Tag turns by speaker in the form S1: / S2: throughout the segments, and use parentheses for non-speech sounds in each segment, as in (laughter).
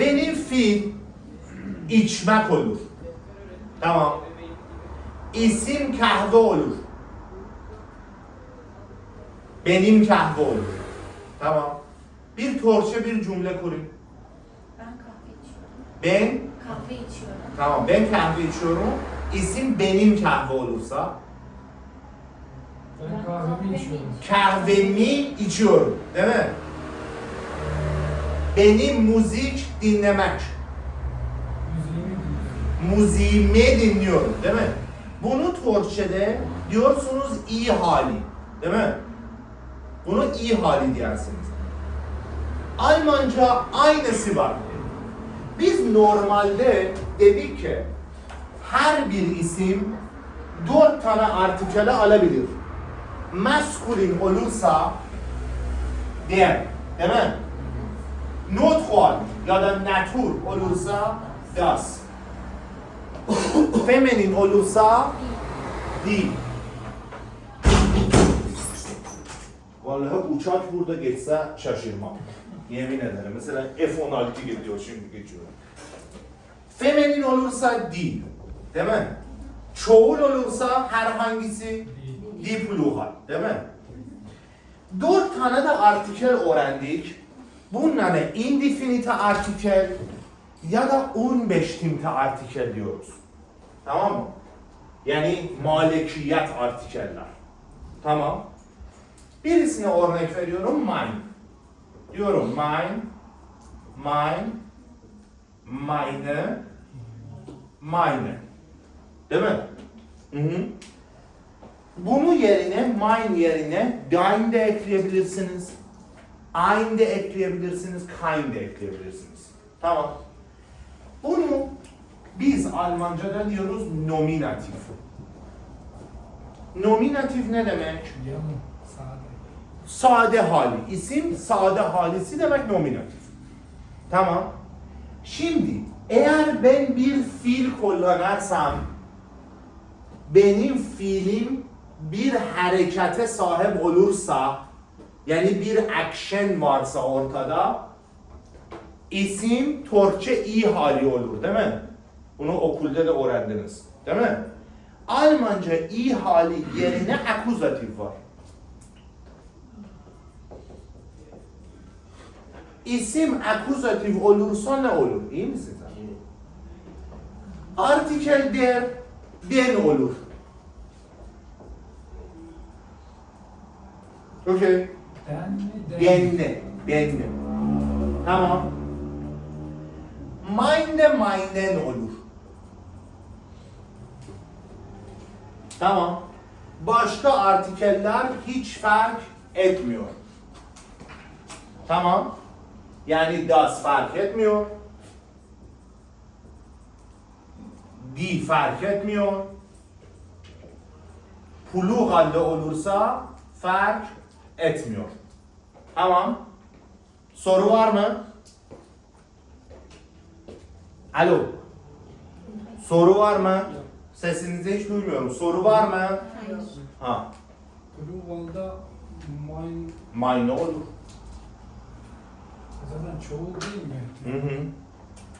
S1: Benim fiil içmek olur. Tamam. İsim kahve olur. Benim kahve olur. Tamam. Bir torça bir cümle kurayım.
S2: Ben kahve içiyorum.
S1: Ben,
S2: Kahve içiyorum.
S1: tamam ben kahve içiyorum. İsim benim kahve olursa
S3: Ben kahvemi içiyorum.
S1: kahvemi içiyorum. Değil mi? Benim müzik dinlemek.
S3: Müziğimi dinliyorum.
S1: Değil mi? Bunu Türkçe'de diyorsunuz iyi hali. Değil mi? Bunu iyi hali dersiniz. Almanca aynısı var. Biz normalde dedik ki her bir isim dört tane artikele alabilir. Maskulin olursa der, değil mi? Neutral ya da natur olursa das. Feminin olursa değil. Vallahi uçak burada geçse şaşırmam. Yemin ederim. Mesela F-16 gidiyor şimdi geçiyor. Feminin olursa değil. Değil mi? Çoğul olursa herhangisi di plural. Değil mi? Dört tane de artikel öğrendik. Bunlara indefinite artikel ya da 15 timte artikel diyoruz. Tamam mı? Yani malikiyet artikeller. Tamam. Birisine örnek veriyorum mine. Diyorum mine, mine, mine, mine. Değil mi? Hı hı. Bunu yerine, mine yerine dein de ekleyebilirsiniz. Ein de ekleyebilirsiniz, kein de ekleyebilirsiniz. Tamam. Bunu biz Almanca'da diyoruz nominatif. Nominatif ne demek?
S3: Sade.
S1: Sade hali. İsim sade halisi demek nominatif. Tamam. Şimdi eğer ben bir fiil kullanarsam benim fiilim bir harekete sahip olursa yani bir action varsa ortada isim Türkçe iyi hali olur değil mi? Bunu okulda da öğrendiniz. Değil mi? Almanca iyi hali yerine akuzatif var. İsim akuzatif olursa ne olur? İyi misin sen? Artikel der, den olur. Okey.
S3: Den mi?
S1: Bende, bende. Tamam. Meine, meinen olur. Tamam. Başka artikeller hiç fark etmiyor. Tamam. Yani das fark etmiyor. Die fark etmiyor. Pluralde olursa fark etmiyor. Tamam. Soru var mı? Alo. Soru var mı? Sesinizi hiç duymuyorum. Soru var mı?
S2: Hayır.
S1: Ha.
S3: Plural'da mine
S1: Mayne olur.
S3: zaten çoğul değil mi?
S1: Hı hı.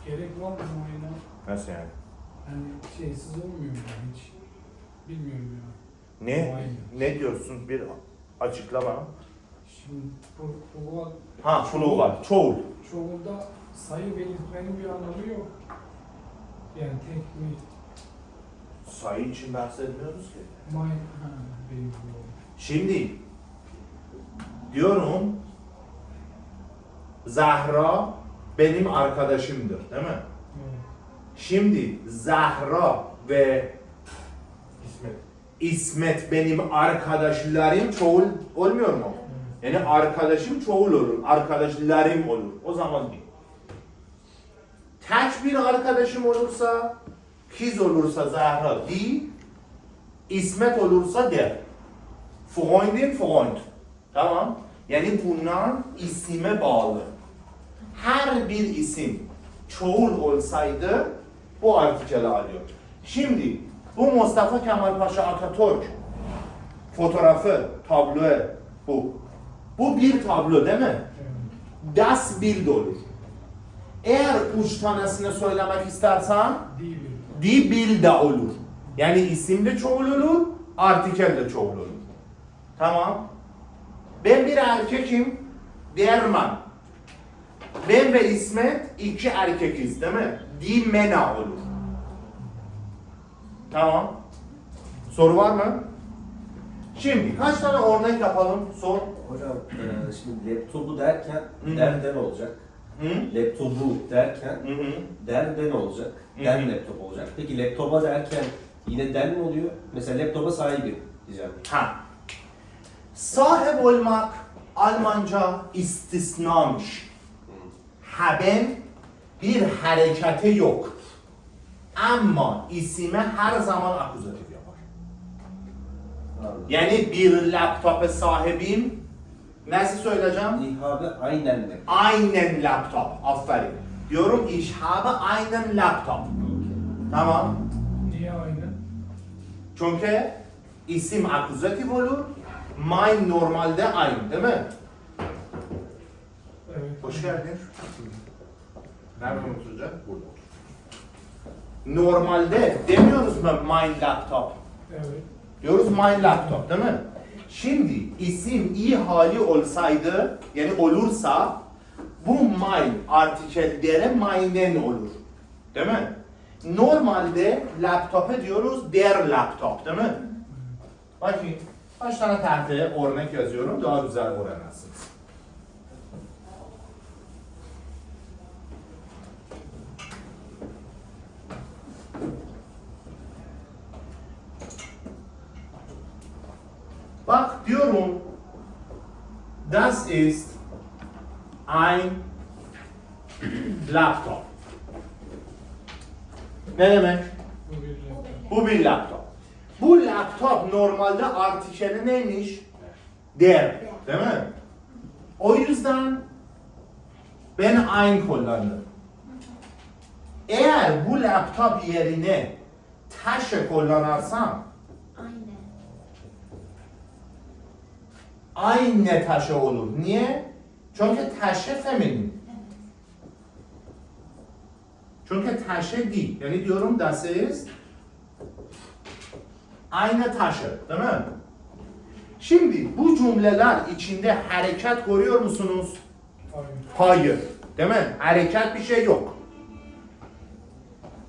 S3: Gerek var mı mine'a?
S1: Nasıl yani?
S3: Yani şeysiz olmuyor mu hiç? Bilmiyorum ya.
S1: Ne?
S3: Mayne.
S1: Ne diyorsun? Bir açıklama.
S3: Şimdi bu plural
S1: Ha, plural. Çoğul.
S3: çoğulda sayı belirtmenin bir anlamı yok. Yani tek mi?
S1: Sayı için bahsetmiyoruz ki.
S3: Mine, ha benim bu.
S1: Şimdi diyorum Zahra benim arkadaşımdır değil mi?
S3: Evet.
S1: Şimdi Zahra ve
S3: İsmet.
S1: İsmet benim arkadaşlarım çoğul olmuyor mu? Yani arkadaşım çoğul olur, arkadaşlarım olur. O zaman değil. Tek bir arkadaşım olursa, kız olursa Zahra değil, İsmet olursa der. Freundin, Freund. Tamam? Yani bunlar isime bağlı. Her bir isim çoğul olsaydı bu artikeli alıyor. Şimdi bu Mustafa Kemal Paşa Atatürk fotoğrafı, tablo bu. Bu bir tablo değil mi? Das Bild olur. Eğer uç tanesini söylemek istersen
S3: Değil.
S1: di bil de olur. Yani isim de çoğul olur, artikel de çoğul olur. Tamam. Ben bir erkekim, Derman. Ben ve İsmet iki erkekiz değil mi? Di mena olur. Tamam. Soru var mı? Şimdi kaç tane örnek yapalım? Sor.
S4: Hocam e, şimdi laptopu derken
S1: Hı.
S4: derden olacak.
S1: Hı?
S4: Laptopu derken
S1: Hı hı.
S4: derden olacak.
S1: Hı
S4: Den
S1: hı.
S4: laptop olacak. Peki laptopa derken yine den mi oluyor? Mesela laptopa sahibi diyeceğim.
S1: Ha. Sahip olmak Almanca istisnamış. Haben bir hareketi yok. Ama isime her zaman akuzatif yapar. Yani bir laptopa sahibim. Nasıl söyleyeceğim?
S4: İhabe aynen mi?
S1: Aynen laptop. Aferin. Diyorum işhabe aynen laptop. Tamam.
S3: Niye aynı?
S1: Çünkü isim akuzatif olur. Mine normalde aynı değil mi?
S3: Evet.
S1: Hoş geldin. Nerede oturacak? Burada otur. Normalde demiyoruz mu my laptop?
S3: Evet.
S1: Diyoruz my laptop değil mi? Şimdi isim iyi hali olsaydı yani olursa bu my artikellere my'nen olur. Değil mi? Normalde laptopa diyoruz der laptop değil mi? Bakın kaç tane tahtaya örnek yazıyorum daha güzel öğrenirsiniz. Bak diyorum Das ist ein Laptop. Ne demek?
S3: Bu bir
S1: laptop. Bu laptop normalde artikeli neymiş? Der. Değil mi? O yüzden ben ein kullandım. Eğer bu laptop yerine taşı kullanarsam
S2: Aynen.
S1: Aynı taşı olur. Niye? Çünkü taşı feminin. Çünkü taşı değil. Yani diyorum das ist aynı taşı. Değil mi? Şimdi bu cümleler içinde hareket görüyor musunuz? Hayır. Değil mi? Hareket bir şey yok.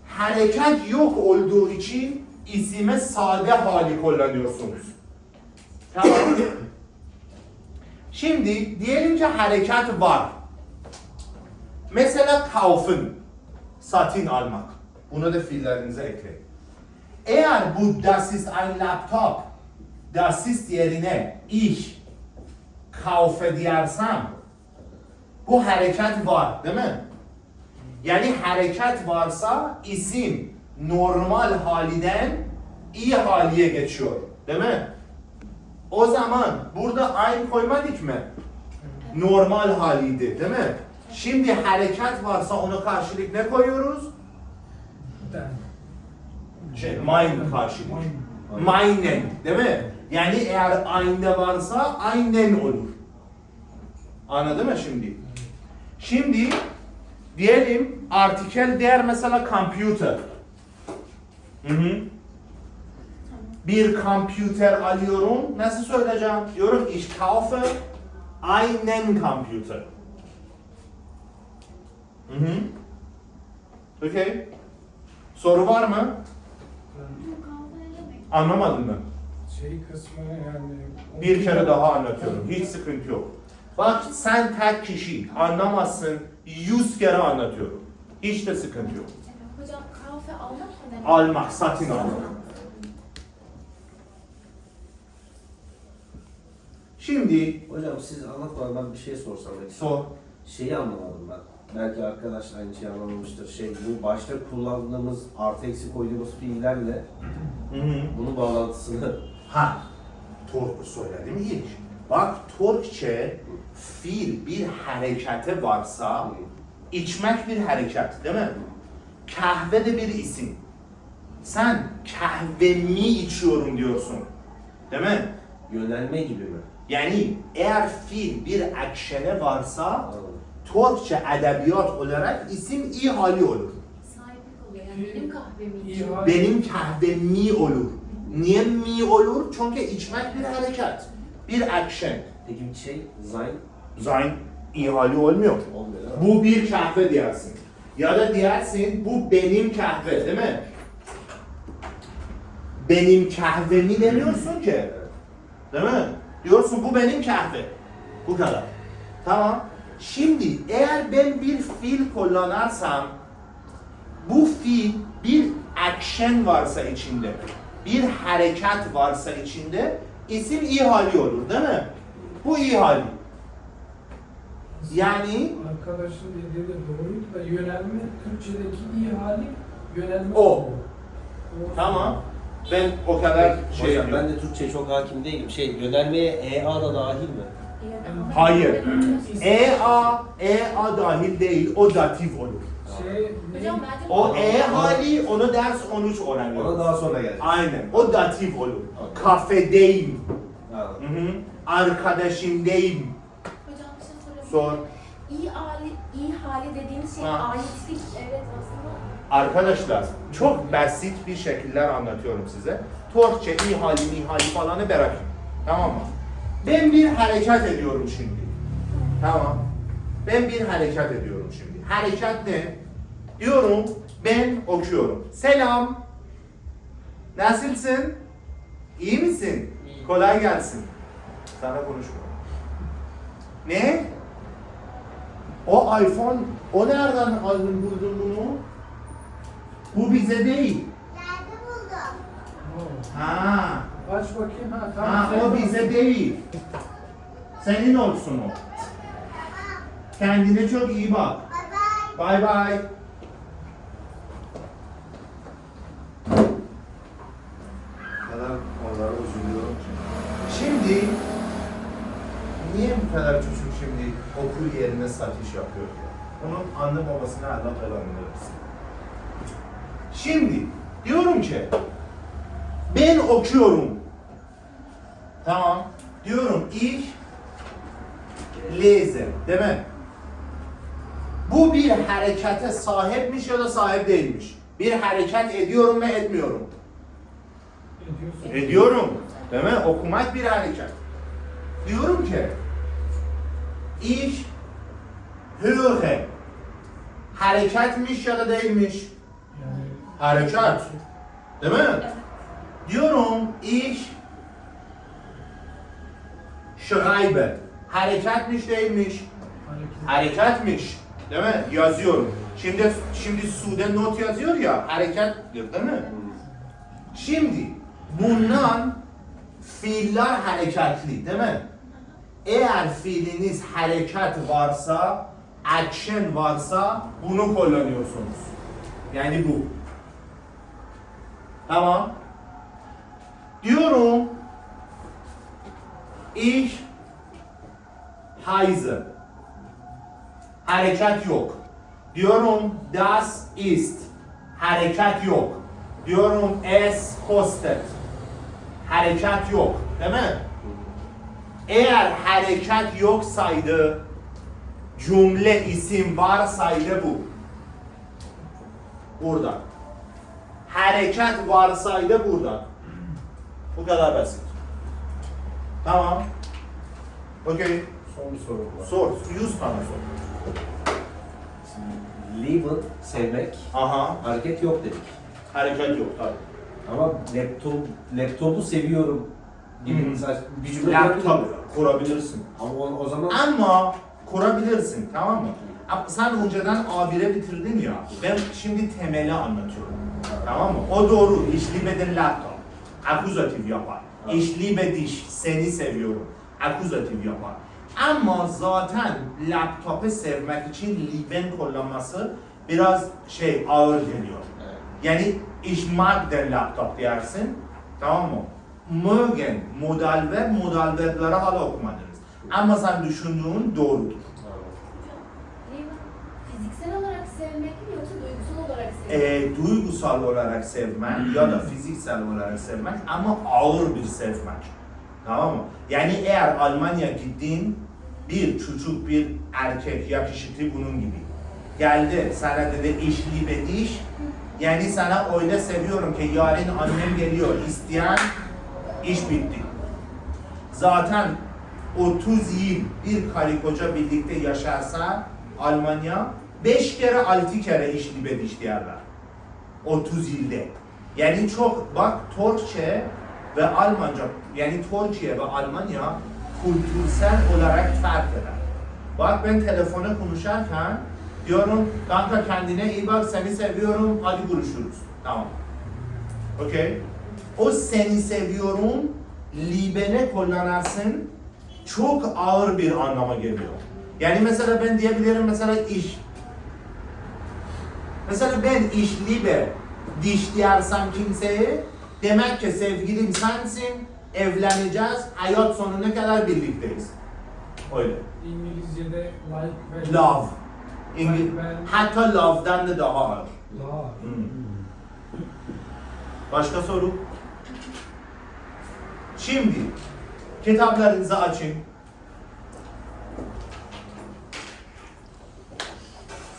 S1: Hareket yok olduğu için isime sade hali kullanıyorsunuz. Tamam. Şimdi diyelim ki hareket var. Mesela kaufen, satın almak. Bunu da fiillerinize ekleyin. Eğer bu das ist ein Laptop, das ist yerine ich kaufe diyersem bu hareket var değil mi? Yani hareket varsa isim normal haliden iyi haliye geçiyor. Değil mi? O zaman burada aynı koymadık mı? Normal haliydi değil mi? Şimdi hareket varsa ona karşılık ne koyuyoruz? Şey, mine karşılık. Maynen değil mi? Yani eğer aynı varsa aynen olur. Anladın mı şimdi? Şimdi diyelim artikel değer mesela computer. Hı hı. Bir computer alıyorum. Nasıl söyleyeceğim? Diyorum ich kaufe einen Computer. Hı hı. Okay. Soru var mı? Anlamadın mı?
S3: Şey kısmı yani...
S1: Bir kere daha anlatıyorum. Hiç sıkıntı yok. Bak sen tek kişi anlamazsın. Yüz kere anlatıyorum. Hiç de sıkıntı yok.
S2: Hocam kahve almak ne demek?
S1: Almak, satın almak. Şimdi
S4: Hocam siz anlatmadan ben bir şey sorsam. belki.
S1: sor.
S4: Şeyi anlamadım ben. Belki arkadaş aynı şeyi anlamamıştır. Şey bu başta kullandığımız artı eksi koyduğumuz fiillerle
S1: Hı hı.
S4: bunun bağlantısını (laughs)
S1: Ha, Türk söyledim iyi. Bak Türkçe fiil bir hareketi varsa içmek bir hareket değil mi? Kahve de bir isim. Sen kahvemi içiyorum diyorsun. Değil mi?
S4: yönelme gibi mi?
S1: Yani eğer fiil bir action'e varsa. Türkçe edebiyat olarak isim iyi hali olur.
S2: Sahiplik oluyor. Yani benim kahvemi içiyor.
S1: Benim kahve mi olur. Niye mi olur? Çünkü içmek bir hareket, bir action.
S4: Peki bir şey Zayn
S1: Zayn hali olmuyor.
S4: olmuyor?
S1: Bu bir kahve diyersin. Ya da diyersin bu benim kahve değil mi? Benim kahvemi demiyorsun ki. Değil mi? Diyorsun bu benim kahve. Bu kadar. Tamam. Şimdi eğer ben bir fiil kullanarsam bu fiil bir action varsa içinde, bir hareket varsa içinde isim iyi hali olur değil mi? Bu iyi hali. Yani
S3: Arkadaşın dediği de doğruydu da yönelme, Türkçedeki iyi hali yönelme.
S1: O.
S3: O-
S1: Tamam. Ben o kadar şey
S4: Hocam ben
S1: yapıyorum.
S4: de Türkçe'ye çok hakim değilim. Şey yönelmeye EA da dahil mi?
S1: Hayır.
S3: İsim-
S1: E A, E A dahil değil, o datif olur.
S3: Şey, ne?
S2: Hocam bence
S1: O E hali, onu ders 13
S4: Ona
S1: öğreniyoruz.
S4: daha sonra gelecek.
S1: Aynen, o datif olur. Kafedeyim,
S4: Anladım.
S1: hı hı.
S2: Hocam bir şey sorabilir
S1: Sor.
S2: İyi hali, iyi hali dediğiniz şey
S1: Ha.
S2: aitlik. Evet.
S1: Arkadaşlar, çok basit bir şekiller anlatıyorum size. Türkçe iyi hali, iyi hali falanı bırakın. Tamam mı? Ben bir hareket ediyorum şimdi. Tamam. Ben bir hareket ediyorum şimdi. Hareket ne? Diyorum, ben okuyorum. Selam. Nasılsın? İyi misin? Kolay gelsin. Sana konuşmuyorum. Ne? O iPhone, o nereden aldın buldun bunu? Bu bize değil.
S3: O.
S1: Ha,
S3: Aç bakayım ha tamam.
S1: ha o bize değil. Senin olsun o. Kendine çok iyi bak. Bye bye.
S4: O kadar onlara üzülüyorum ki.
S1: Şimdi niye bu kadar çocuk şimdi okul yerine satış yapıyor? Onun anne babasına belanı versin. Şimdi diyorum ki ben okuyorum. Tamam. Diyorum ich lese, değil mi? Bu bir harekete sahipmiş ya da sahip değilmiş. Bir hareket ediyorum ve etmiyorum.
S3: Ediyorsun.
S1: Ediyorum. Değil mi? Okumak bir hareket. Diyorum ki ich höre. Hareketmiş ya da değilmiş.
S3: Yani
S1: Hareket. Değil mi?
S2: Evet.
S1: Diyorum ich schreibe. Hareketmiş değilmiş.
S3: hareket.
S1: Hareketmiş. Değil mi? Yazıyorum. Şimdi şimdi Sude not yazıyor ya harekettir değil mi? Şimdi bundan fiiller hareketli değil mi? Eğer fiiliniz hareket varsa, action varsa bunu kullanıyorsunuz. Yani bu. Tamam. Diyorum ich heiße. Hareket yok. Diyorum das ist. Hareket yok. Diyorum es kostet. Hareket yok. Değil mi? Eğer hareket yoksaydı, cümle isim varsaydı bu. Burada. Hareket varsaydı burada. Bu kadar basit. Tamam. Okey.
S4: Son bir sorum var.
S1: Sor. 100 tane sor.
S4: Lieben, sevmek,
S1: Aha.
S4: hareket yok dedik.
S1: Hareket yok tabii.
S4: Ama laptop, laptopu seviyorum gibi
S1: Hı.
S4: mesela bir cümle
S1: Laptop
S4: miyim?
S1: kurabilirsin.
S4: Ama o, o zaman
S1: Ama kurabilirsin tamam mı? Ama Sen önceden A1'e bitirdin ya. Ben şimdi temeli anlatıyorum. Tamam mı? O doğru. Den Laptop. Akuzatif yapar. Liebe dich. Seni seviyorum. Akuzatif yapar. Ama zaten laptopu sevmek için lieben kullanması biraz şey ağır geliyor. Yani ich mag den Laptop dersin. Tamam mı? Mögen, modal ver, modal verleri hala okumadınız. Ama sen düşündüğün doğrudur.
S2: Hocam, fiziksel olarak sevmek mi yoksa
S1: Ee, duygusal olarak sevmek ya da fiziksel olarak sevmek ama ağır bir sevmek. Tamam mı? Yani eğer Almanya gittin bir çocuk bir erkek yakışıklı bunun gibi. Geldi sana dedi işli ve diş. Yani sana öyle seviyorum ki yarın annem geliyor isteyen iş bitti. Zaten 30 yıl bir karı koca birlikte yaşarsa Almanya 5 kere 6 kere işli ve diş derler. 30 yılda. Yani çok bak Türkçe ve Almanca yani Türkiye ve Almanya kültürsel olarak fark eder. Bak ben telefona konuşarken diyorum kanka kendine iyi bak seni seviyorum hadi görüşürüz. Tamam. Okey. O seni seviyorum libene kullanırsın çok ağır bir anlama geliyor. Yani mesela ben diyebilirim mesela iş Mesela ben işli be diş diyersem kimseye demek ki sevgilim sensin, evleneceğiz, hayat sonuna kadar birlikteyiz. Öyle.
S3: İngilizce'de like ve
S1: Love. İngil
S3: Ben-
S1: Hatta love'dan da daha ağır.
S3: Love.
S1: Hmm. Başka soru? Şimdi kitaplarınızı açın.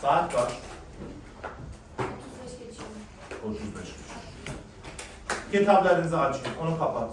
S1: Saat kaç? Kitaplarınızı açın, onu kapat.